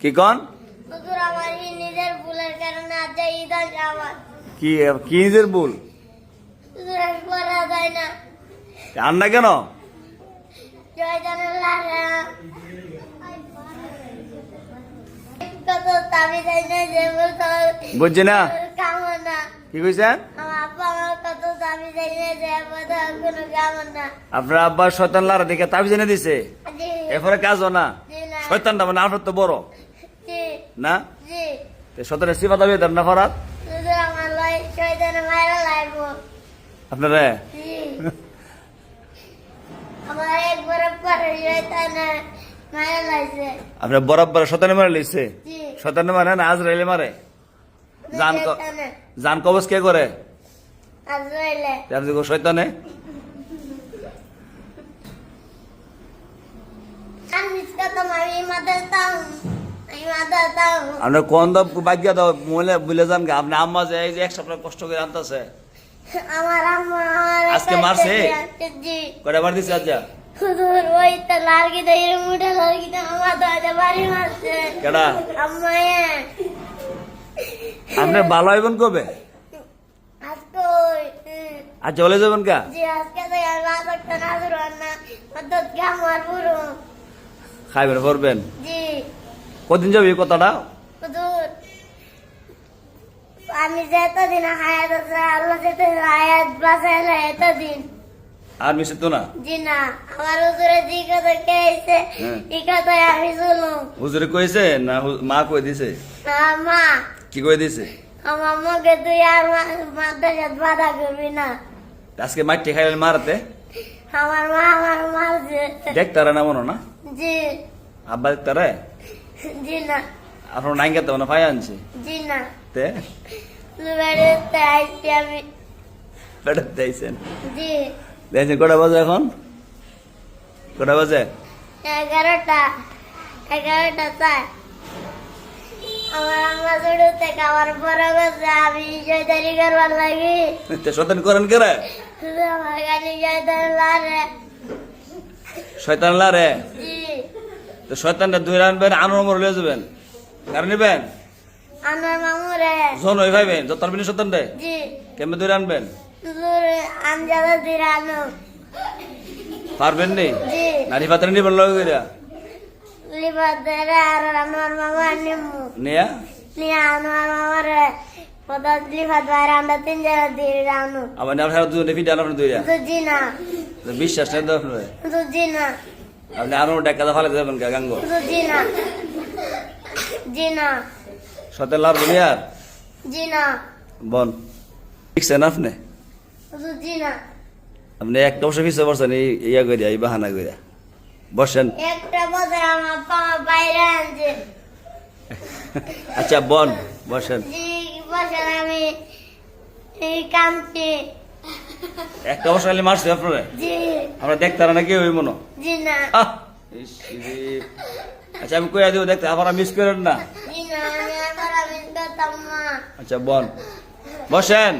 কি কন? কি কি নিজের ভুল? আর না। কেন? জয়জানের লাগে কত দাবি যায় না যে বলতো বুঝছি না। কি কইছেন? আব্বা আপনার আব্বার শয়তান লারা দেখে তাবিজ এনে দিছে। এরপরে কাজও না। শয়তানটা মানে আপনার তো বড়। না? শয়তানের সিফা দাবি দেন না ফরাত আপনারা? আপনার বরাবর শতানে মারে লিখছে শতানে মারে না আজরাইলে মারে? জান জান কবজ কে করে? আপনি কো আমি আপনার কোন বাগ্য দাও ভুলে যান গা। আপনি আম্মা যে এই যে এক সপ্তাহ কষ্ট করে আনতেছে। আমার আম্মা আজকে মারছে? জি কয়টা বার দিছে আজ হুজুর ওই তো লালকি দেই মুঠে লালকি তো আমার দাদা বাড়ি মারছে। কেডা? আম্মা আপনি ভালো হইবেন কবে? আজকে আর চলে যাবেন কা জি আজকে তো আর না ধরুন না। খাইবেন পড়বেন জি। কদিন যাবে এই কথাটা? আমি যে এতদিন হায়াত আছে আল্লাহ যেতে হায়াত বাঁচাইলে এতদিন। আর মিশে তো না? জি না আমার হুজুরে জি কথা হ্যাঁ। এই কথাই আমি শুনুম হুজুরে কইছে না মা কই দিছে? আমার মা। কি কই দিছে? আমার মুখে তুই আর মাদ্রাসাত বাধা করবি না। আজকে মাটি খাইলেন মারতে? আমার মা আমার মারছে দেখতারা না মনো না? জি। আব্বা দেখতারে? জি না আপনার নাইঙ্গা তো না? পাই আনছে। জি না তে বেড়াতে আইছি আমি বেড়াতে আইছেন জি দেখছেন কটা বাজে এখন? কটা বাজে? এগারোটা। এগারোটা চার। আমার আম্মা ছোট থেকে আমার বড় গেছে আমি জয়দারি করবার লাগি। তে শতান করেন কেরে আমার গাড়ি জয়দারি লারে শয়তান লারে জি তো শয়তানটা দুই আনবেন আনোর মর লিয়ে যাবেন। কারণ নিবেন? আমার মামুরে। জন ওই ভাইবেন। যত আনবেন শতান রে জি। কেমন দুই আনবেন দূরে আমজাদা দিরানো পারবেন নি জি। নারী পাত্রে নিবেন লগে কইরা। লিবাদের আর আমার মামা নিমু নিয়া? নিয়ে মামারে আবার দুজনে ফিটে আনার জি বিশ্বাস নেই তো আপনার আপনি আরও টাকা ফালে যাবেন গাঙ্গ? জি না জি না আর জি না বন ঠিকছেন আপনি? জি না আপনি একটা বছর পিছিয়ে পড়ছেন এই ইয়া করিয়া এই বাহানা করিয়া বসেন। একটা বছর আমার পামা বাইরে আনছে। আচ্ছা বন বসেন। জি বছর আমি কামছি একটা খালি মারছে আপনারা? আমরা দেখতে না কি ওই মনো? আচ্ছা আমি কইয়া দিব দেখতে আবার মিস করেন না। আচ্ছা বল বসেন।